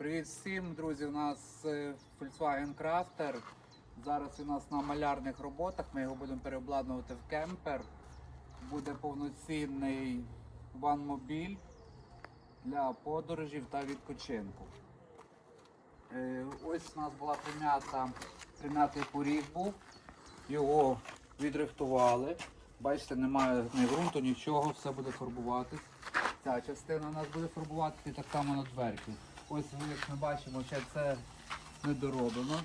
Привіт всім, друзі! У нас е, Volkswagen Crafter. Зараз у нас на малярних роботах. Ми його будемо переобладнувати в кемпер. Буде повноцінний ванмобіль для подорожів та відпочинку. Е, Ось у нас була прим'ята, прим'ятий поріг був. Його відрихтували. Бачите, немає ні ґрунту, нічого, все буде фарбуватись. Ця частина у нас буде фарбуватися так само на дверки. Ось як ми бачимо, ще це не дороблено.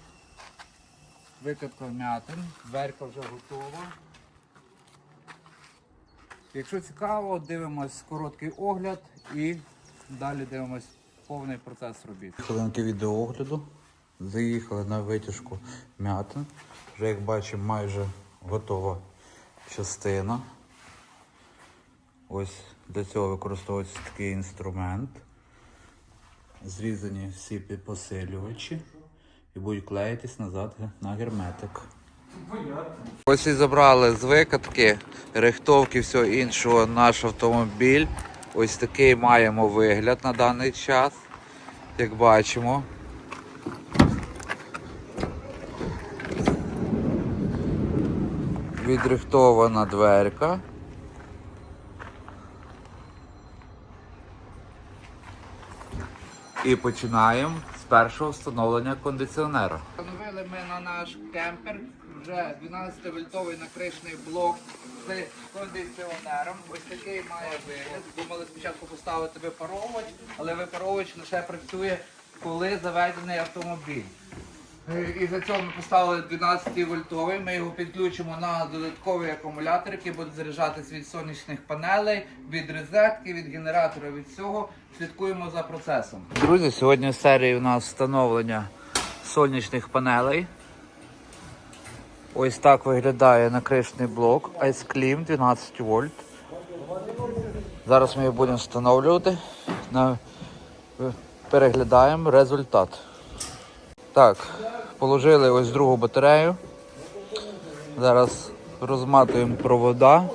Викатка вмятин, дверка вже готова. Якщо цікаво, дивимось короткий огляд і далі дивимось повний процес робіт. Хвилинки відеоогляду. Заїхали на витяжку м'ятин. Вже як бачимо, майже готова частина. Ось для цього використовується такий інструмент. Зрізані всі посилювачі і будуть клеїтись назад на герметик. Ось і забрали з викатки, рихтовки, всього іншого наш автомобіль. Ось такий маємо вигляд на даний час, як бачимо. Відрихтована дверка. І починаємо з першого встановлення кондиціонера. Встановили ми на наш кемпер вже 12-вольтовий накришний блок з кондиціонером. Ось такий має вигляд. Думали спочатку поставити випаровувач, але випаровувач лише працює, коли заведений автомобіль. Е, І за цього ми поставили 12 вольтовий. Ми його підключимо на додатковий акумулятор, який буде заряджатись від сонячних панелей, від розетки, від генератора, від всього. Слідкуємо за процесом. Друзі, сьогодні в серії у нас встановлення сонячних панелей. Ось так виглядає накришний блок Ice Clean 12 вольт. Зараз ми його будемо встановлювати. Переглядаємо результат. Так, положили ось другу батарею. Зараз розматуємо провода.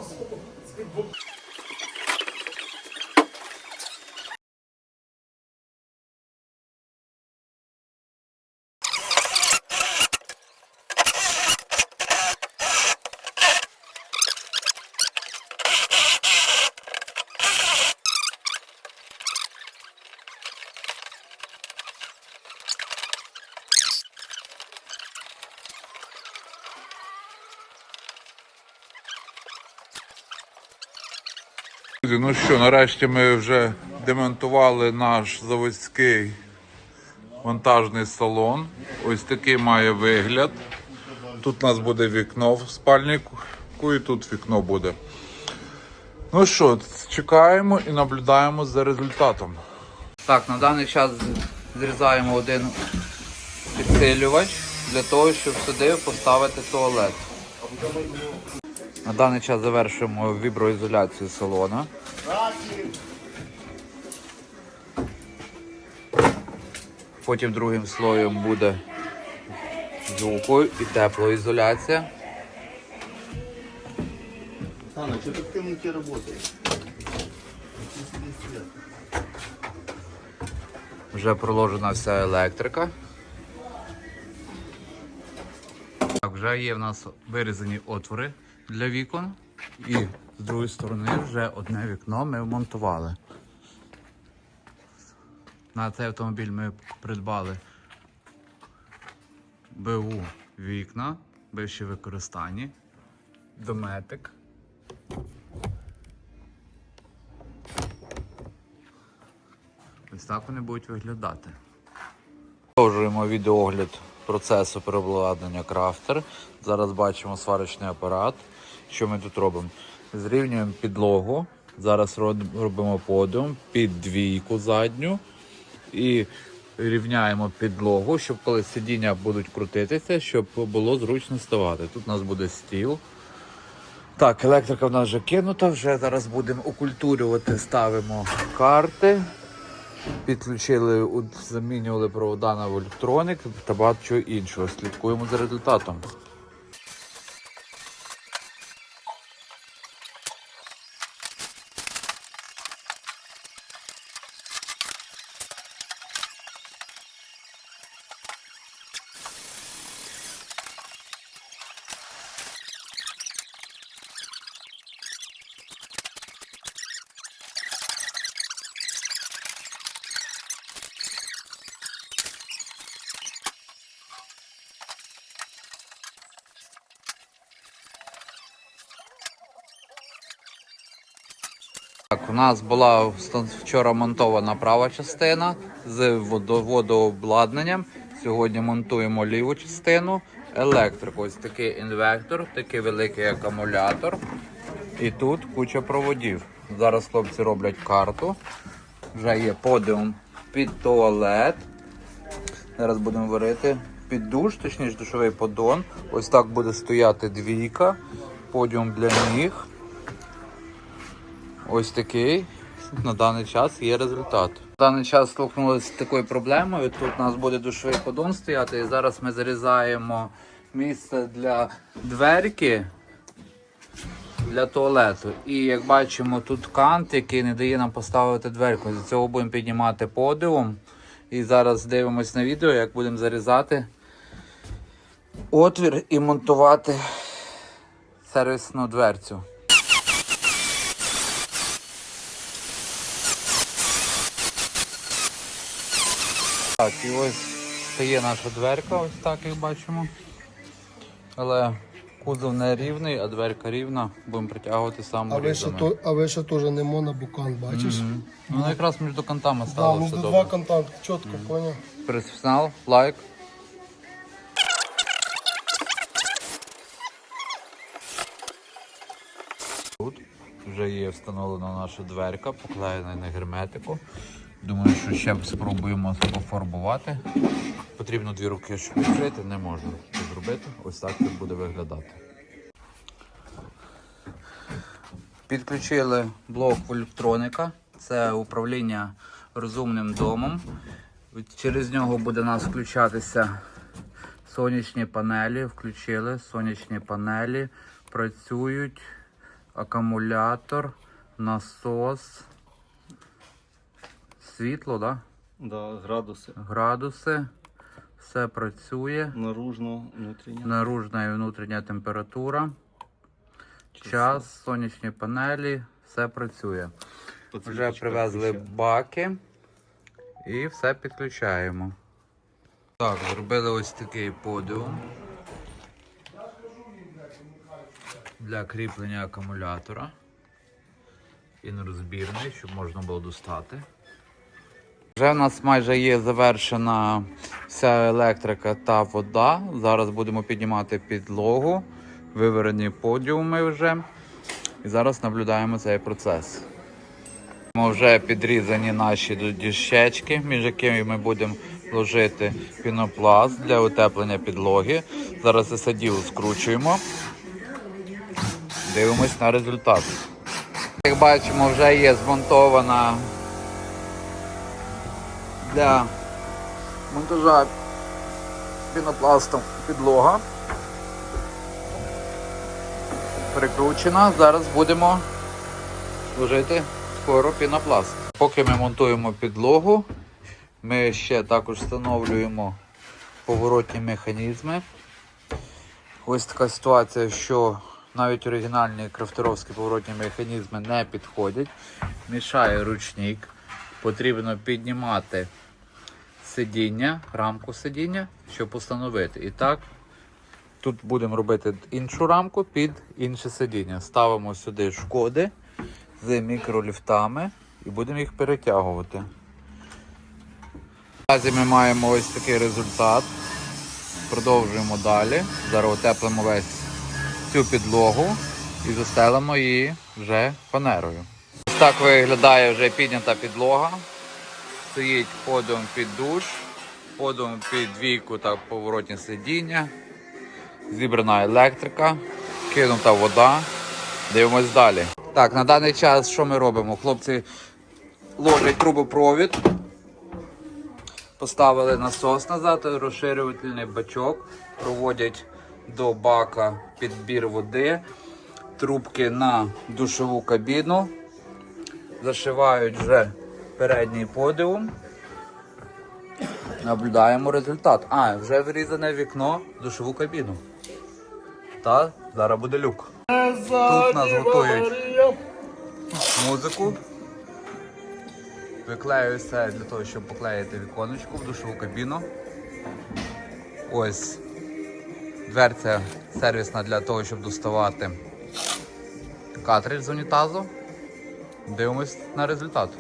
Друзі, ну що, нарешті ми вже демонтували наш заводський вантажний салон. Ось такий має вигляд. Тут у нас буде вікно в спальнику, і тут вікно буде. Ну що, чекаємо і наблюдаємо за результатом. Так, на даний час зрізаємо один підсилювач для того, щоб сюди поставити туалет. На даний час завершуємо віброізоляцію салона. Потім другим слоєм буде звуку і теплоізоляція. Саня, что ты в темноте работаешь? Вже проложена вся електрика. Так, вже є в нас вирізані отвори для вікон. І з другої сторони вже одне вікно ми вмонтували. На цей автомобіль ми придбали БУ вікна, бивші використані, дометик. Ось так вони будуть виглядати. Продовжуємо відеогляд процесу переобладнання крафтер. Зараз бачимо сварочний апарат. Що ми тут робимо? Зрівнюємо підлогу. Зараз робимо подіум під двійку задню і рівняємо підлогу, щоб коли сидіння будуть крутитися, щоб було зручно ставати. Тут у нас буде стіл. Так, електрика в нас вже кинута, вже зараз будемо окультурювати, ставимо карти. Підключили, замінювали провода на електроник та багато чого іншого. Слідкуємо за результатом. У нас була вчора монтована права частина з водо- водообладнанням. Сьогодні монтуємо ліву частину, електрику. Ось такий інвектор, такий великий акумулятор. І тут куча проводів. Зараз хлопці роблять карту. Вже є подіум під туалет. Зараз будемо варити під душ, точніше душовий поддон. Ось так буде стояти двійка. Подіум для ніг. Ось такий. На даний час є результат. На даний час столкнулися з такою проблемою. Тут у нас буде душовий поддон стояти. І зараз ми зарізаємо місце для дверки для туалету. І як бачимо, тут кант, який не дає нам поставити дверку. З цього будемо піднімати подіум. І зараз дивимось на відео, як будемо зарізати отвір і монтувати сервісну дверцю. І ось стає наша дверка, ось так як бачимо. Але кузов не рівний, а дверка рівна. Будемо притягувати А ви, то, а ви ще теж не монобукан, бачиш? Мгм. Ну якраз між кантами Да, стало між два контакти, чітко, поняв? Професіонал, лайк. Тут вже є встановлена наша дверка, поклеєна на герметику. Думаю, що ще спробуємо пофарбувати. Потрібно дві руки, щоб відкрити, не можна це зробити. Ось так це буде виглядати. Підключили блок електроніка. Це управління розумним домом. Через нього буде у нас включатися сонячні панелі. Включили сонячні панелі. Працюють акумулятор, насос, світло, да? Да, градуси. градуси. Все працює. Наружно, внутрішньо. Наружна і внутрішня температура. Час, сонячні панелі, все працює. Вже привезли включена. баки і все підключаємо. Так, зробили ось такий подіум для кріплення акумулятора. Він розбірний, щоб можна було достати. Вже в нас майже є завершена вся електрика та вода. Зараз будемо піднімати підлогу, виварені подіуми вже. І зараз наблюдаємо цей процес. Ми вже підрізані наші дощечки, між якими ми будемо вложити пінопласт для утеплення підлоги. Зараз засадів скручуємо. Дивимось на результат. Як бачимо, вже є змонтована для монтажа пінопластом підлога. Прикручена. Зараз будемо служити скоро пінопласт. Поки ми монтуємо підлогу, ми ще також встановлюємо поворотні механізми. Ось така ситуація, що навіть оригінальні крафтеровські поворотні механізми не підходять. Мішає ручник. Потрібно піднімати сидіння, рамку сидіння, щоб установити. І так, тут будемо робити іншу рамку під інше сидіння. Ставимо сюди шкоди з мікроліфтами і будемо їх перетягувати. Наразі ми маємо ось такий результат. Продовжуємо далі. Зараз утеплимо весь цю підлогу і застелимо її вже фанерою. Ось так виглядає вже піднята підлога. Стоїть подом під душ, подом під двійку та поворотні сидіння. Зібрана електрика, кинута вода. Дивимось далі. Так, на даний час що ми робимо? Хлопці ложать трубопровід, поставили насос назад, розширювальний бачок, проводять до бака підбір води, трубки на душову кабіну, зашивають вже передній подіум. Наблюдаємо результат. А, вже вирізане вікно в душову кабіну. Та зараз буде люк. Тут нас готують музику. Виклею все для того, щоб поклеїти віконечко в душову кабіну. Ось дверця сервісна для того, щоб доставати картридж з унітазу. Дивимось на результат.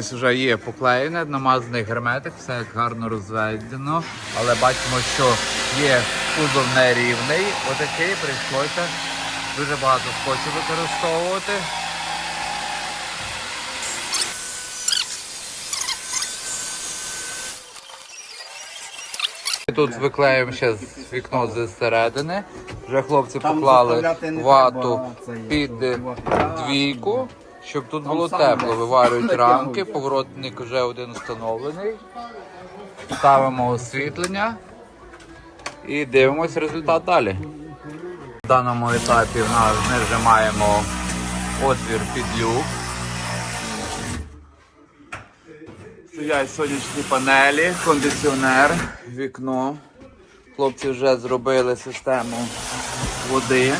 Ось вже є поклеєне, намазаний герметик, все як гарно розведено. Але бачимо, що є кузов нерівний. Отакий прийшлося дуже багато скотчу використовувати. Тут виклеїмо ще вікно зі середини. Вже хлопці поклали вату під двійку, щоб тут було тепло. Виварюють рамки, поворотник вже один встановлений. Ставимо освітлення і дивимося результат далі. В даному етапі в нас ми вже маємо отвір під люк. Стоять сонячні панелі, кондиціонер, вікно. Хлопці вже зробили систему води.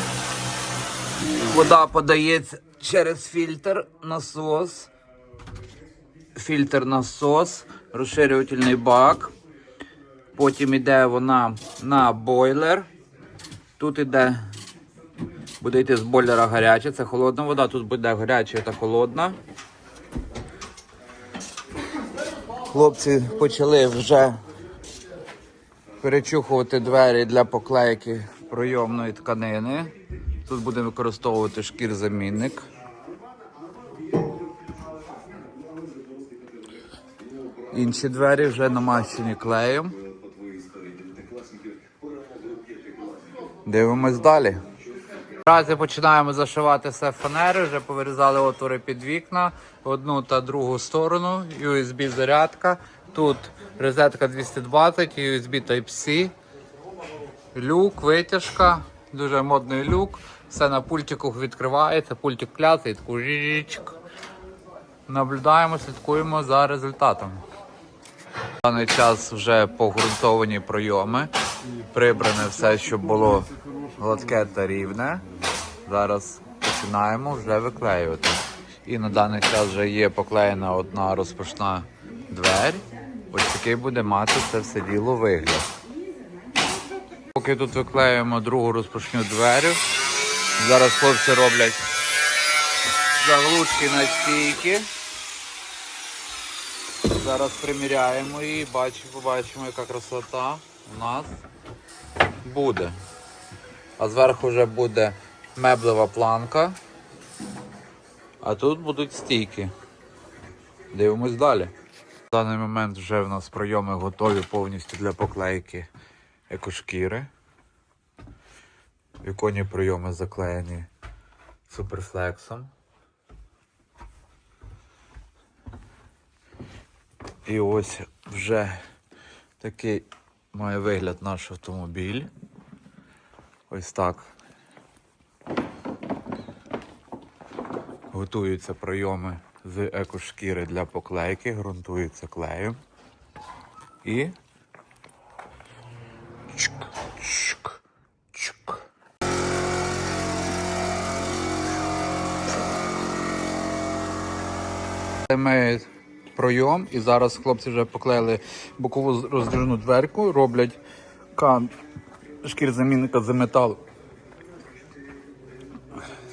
Вода подається через фільтр, насос. Фільтр насос, розширювальний бак. Потім йде вона на бойлер. Тут іде, буде йти з бойлера гаряча, це холодна вода, тут буде гаряча та холодна. Хлопці почали вже перечухувати двері для поклейки пройомної тканини. Тут будемо використовувати шкір-замінник. Інші двері вже намащені клеєм. Дивимось далі. Наразі починаємо зашивати все фанери, вже повирізали отвори під вікна, одну та другу сторону, USB зарядка. Тут розетка 220, USB Type-C, люк, витяжка, дуже модний люк. Все на пультику відкривається, пультик кляцає, таку жічк. Наблюдаємо, слідкуємо за результатом. В даний час вже погрунтовані пройоми. Прибране все, щоб було гладке та рівне. Зараз починаємо вже виклеювати. І на даний час вже є поклеєна одна розпашна двері. Ось такий буде мати це все діло вигляд. Поки тут виклеюємо другу розпашню двері, зараз хлопці роблять заглушки на стійки. Зараз приміряємо її, бачимо, побачимо, яка красота у нас буде. А зверху вже буде меблева планка. А тут будуть стійки. Дивимось далі. В даний момент вже в нас пройоми готові повністю для поклейки екошкіри. Віконні прийоми заклеєні суперфлексом. І ось вже такий має вигляд наш автомобіль. Ось так. Готуються прийоми з екошкіри для поклейки, ґрунтуються клеєм. І Ми пройом і зараз хлопці вже поклеїли бокову роздвижну дверку, роблять кан шкір замінника з металу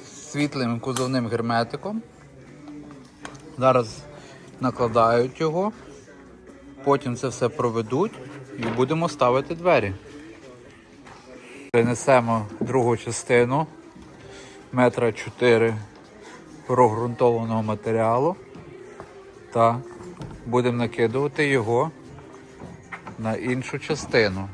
світлим кузовним герметиком. Зараз накладають його, потім це все проведуть і будемо ставити двері. Принесемо другу частину метра 4 прогрунтованого матеріалу та будемо накидувати його на іншу частину.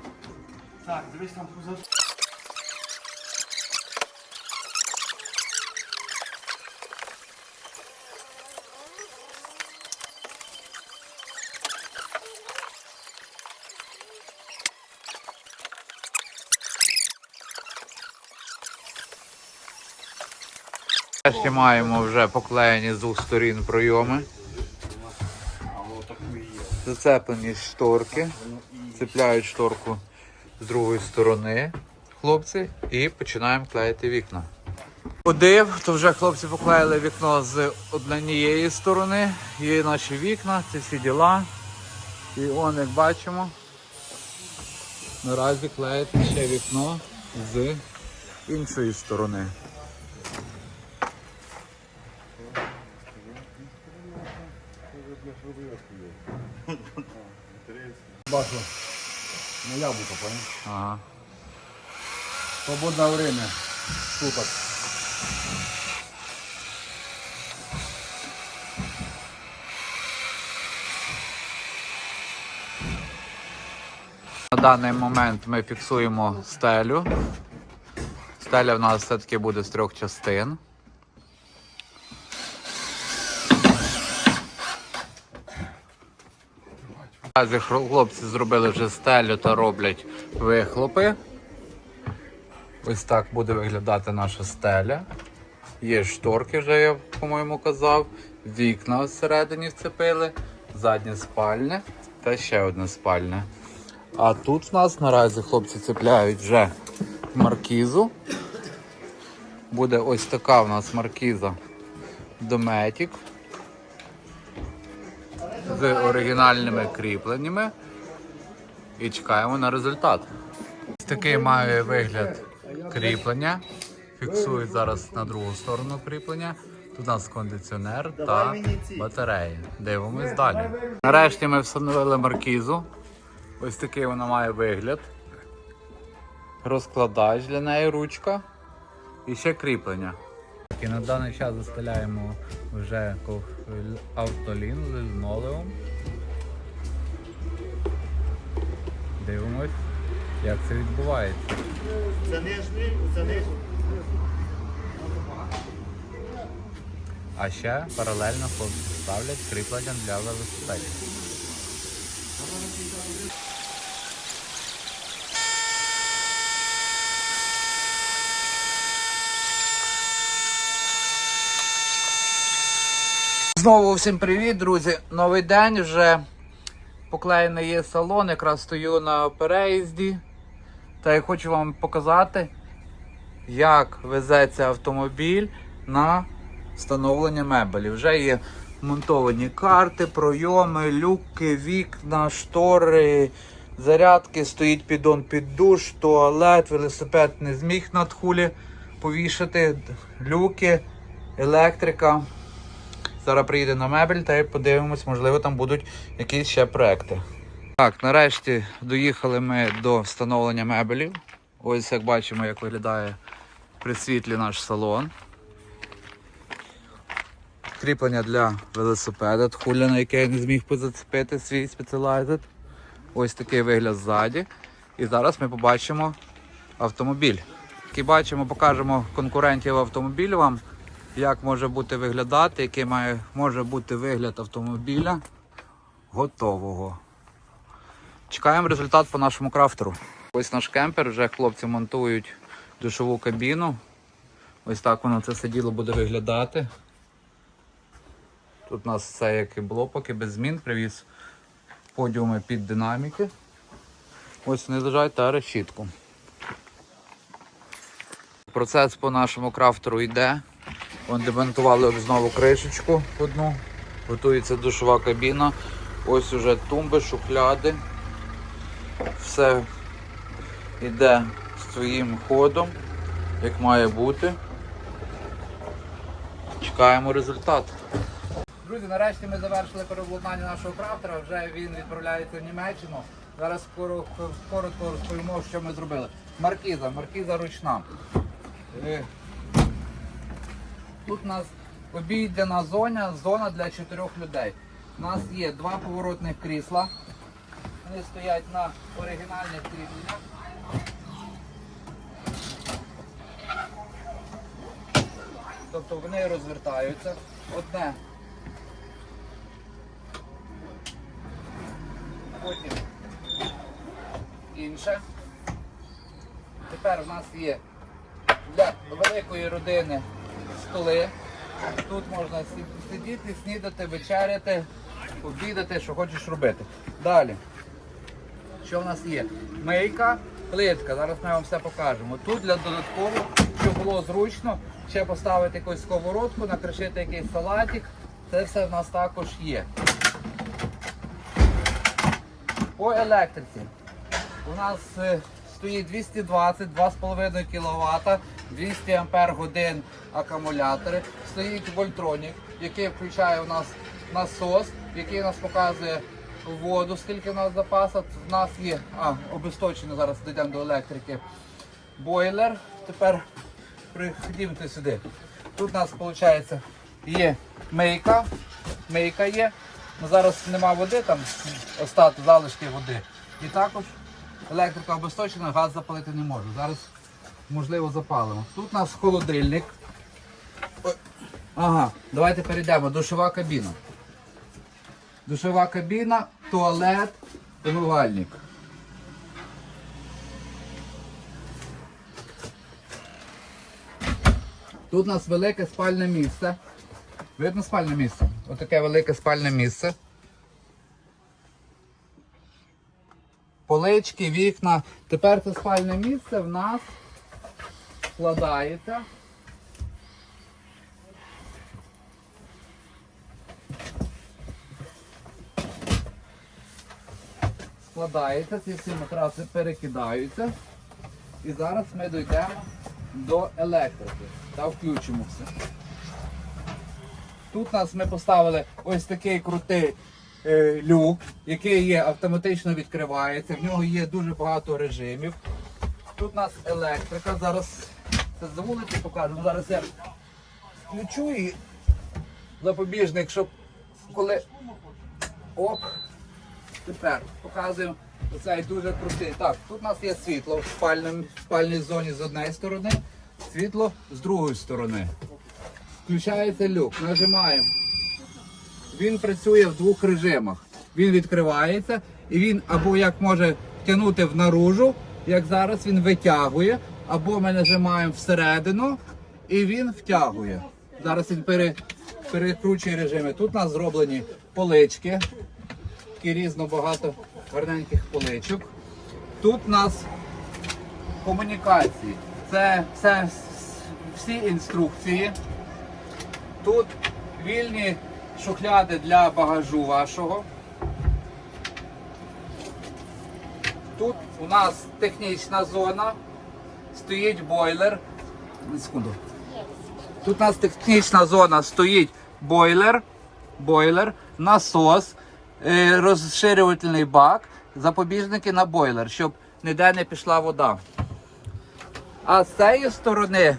Ще маємо вже поклеєні з двох сторін пройоми. Зацеплені шторки. Цепляють шторку з другої сторони хлопці і починаємо клеїти вікна. Ходив, то вже хлопці поклеїли вікно з однієї сторони. Є наші вікна, це всі діла. І он, як бачимо, наразі клеїть ще вікно з іншої сторони. Бачу. На яблуко, понял? Ага. Свободное время. Суток. На даний момент ми фіксуємо стелю. Стеля в нас все-таки буде з трьох частин. Наразі хлопці зробили вже стелю та роблять вихлопи. Ось так буде виглядати наша стеля. Є шторки, вже я, по-моєму, казав. Вікна всередині вцепили, заднє спальне та ще одне спальне. А тут в нас наразі хлопці цепляють вже маркізу. Буде ось така в нас маркіза Дометік з оригінальними кріпленнями. І чекаємо на результат. Ось такий має вигляд кріплення. Фіксують зараз на другу сторону кріплення. Тут у нас кондиціонер та батареї. Дивимось далі. Нарешті ми встановили маркізу. Ось такий вона має вигляд. Розкладач для неї ручка. І ще кріплення. І на даний час застеляємо вже автолін з лінолеум. Дивимось, як це відбувається. А ще паралельно ставлять кріплення для велосипедів. Знову всім привіт, друзі! Новий день вже поклеєний є салон, якраз стою на переїзді. Та я хочу вам показати, як везеться автомобіль на встановлення мебелі. Вже є монтовані карти, пройоми, люки, вікна, штори, зарядки, стоїть піддон під душ, туалет, велосипед не зміг над хулі повішати, люки, електрика. Зараз приїде на мебель та й подивимось, можливо, там будуть якісь ще проекти. Так, нарешті доїхали ми до встановлення мебелів. Ось як бачимо, як виглядає при світлі наш салон. Кріплення для велосипеда, тхуля, на яке я не зміг позацепити свій спеціалайзер. Ось такий вигляд ззаді. І зараз ми побачимо автомобіль. Який бачимо, покажемо конкурентів автомобілю вам як може бути виглядати, який має, може бути вигляд автомобіля готового. Чекаємо результат по нашому крафтеру. Ось наш кемпер, вже хлопці монтують душову кабіну. Ось так воно це все діло буде виглядати. Тут у нас все як і було, поки без змін, привіз подіуми під динаміки. Ось вони лежать та решітку. Процес по нашому крафтеру йде. Демонтували знову кришечку одну. Готується душова кабіна. Ось уже тумби, шухляди. Все йде своїм ходом, як має бути. Чекаємо результат. Друзі, нарешті ми завершили переобладнання нашого крафтера. Вже він відправляється в Німеччину. Зараз коротко розповімо, що ми зробили. Маркіза, маркіза ручна. Тут у нас обійдена зона, зона для чотирьох людей. У нас є два поворотних крісла. Вони стоять на оригінальних кріпленнях. Тобто вони розвертаються. Одне. Потім інше. Тепер у нас є для великої родини столи. Тут можна сидіти, снідати, вечеряти, обідати, що хочеш робити. Далі. Що в нас є? Мийка, плитка. Зараз ми вам все покажемо. Тут для додатково, щоб було зручно, ще поставити якусь сковородку, накришити якийсь салатик. Це все в нас також є. По електриці. У нас е, стоїть 220, 2,5 кВт, 200 Ампер годин акумулятори. Стоїть вольтронік, який включає у нас насос, який нас показує воду, скільки у нас запасу. У нас є, а, обесточено, зараз дійдемо до електрики. Бойлер. Тепер приходімте сюди. Тут у нас виходить є мейка. Мейка є. Ну, зараз нема води, там остати залишки води. І також електрика обесточена, газ запалити не можу. Зараз можливо запалимо. Тут у нас холодильник. Ага, давайте перейдемо. Душова кабіна. Душова кабіна, туалет, умивальник. Тут у нас велике спальне місце. Видно спальне місце? Отаке велике спальне місце. Полички, вікна. Тепер це спальне місце в нас складається. Складається, ці всі матраси перекидаються. І зараз ми дійдемо до електрики та включимо все. Тут нас ми поставили ось такий крутий е, люк, який є автоматично відкривається. В нього є дуже багато режимів. Тут у нас електрика. Зараз це з вулиці покажемо. Зараз я включу і запобіжник, щоб коли. Оп! Тепер показуємо оцей дуже крутий. Так, тут у нас є світло в спальному- в спальній зоні з однієї сторони, світло з другої сторони. Включається люк, нажимаємо. Він працює в двох режимах. Він відкривається і він або як може тягнути в наружу, як зараз він витягує, або ми нажимаємо всередину і він втягує. Зараз він пере, перекручує режими. Тут у нас зроблені полички, такі різно багато гарненьких поличок. Тут у нас комунікації. Це все всі інструкції. Тут вільні шухляди для багажу вашого. Тут у нас технічна зона, стоїть бойлер. Секунду. Тут у нас технічна зона стоїть бойлер, бойлер, насос, е, розширювальний бак, запобіжники на бойлер, щоб ніде не пішла вода. А з цієї сторони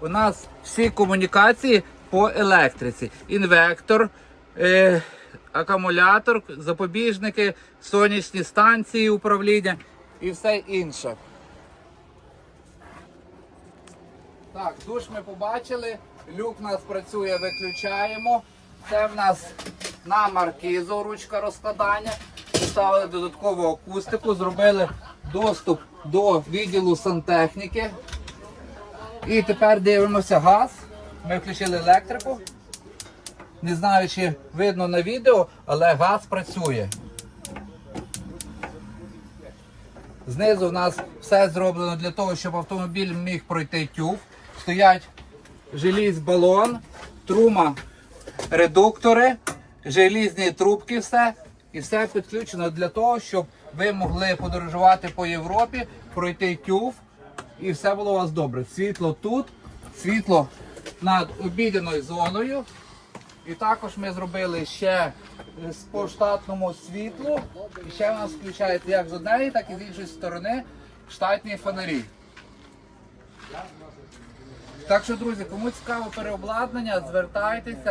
у нас всі комунікації по електриці. Інвектор, е, акумулятор, запобіжники, сонячні станції управління і все інше. Так, душ ми побачили, люк у нас працює, виключаємо. Це в нас на маркізу ручка розкладання. Поставили додаткову акустику, зробили доступ до відділу сантехніки. І тепер дивимося газ. Ми включили електрику. Не знаю, чи видно на відео, але газ працює. Знизу у нас все зроблено для того, щоб автомобіль міг пройти тюб. Стоять желіз балон, трума, редуктори, желізні трубки, все. І все підключено для того, щоб ви могли подорожувати по Європі, пройти тюф, і все було у вас добре. Світло тут, світло над обідяною зоною. І також ми зробили ще е, по штатному світлу. І ще у нас включається як з однієї, так і з іншої сторони штатні фонарі. Так що, друзі, кому цікаво переобладнання, звертайтеся.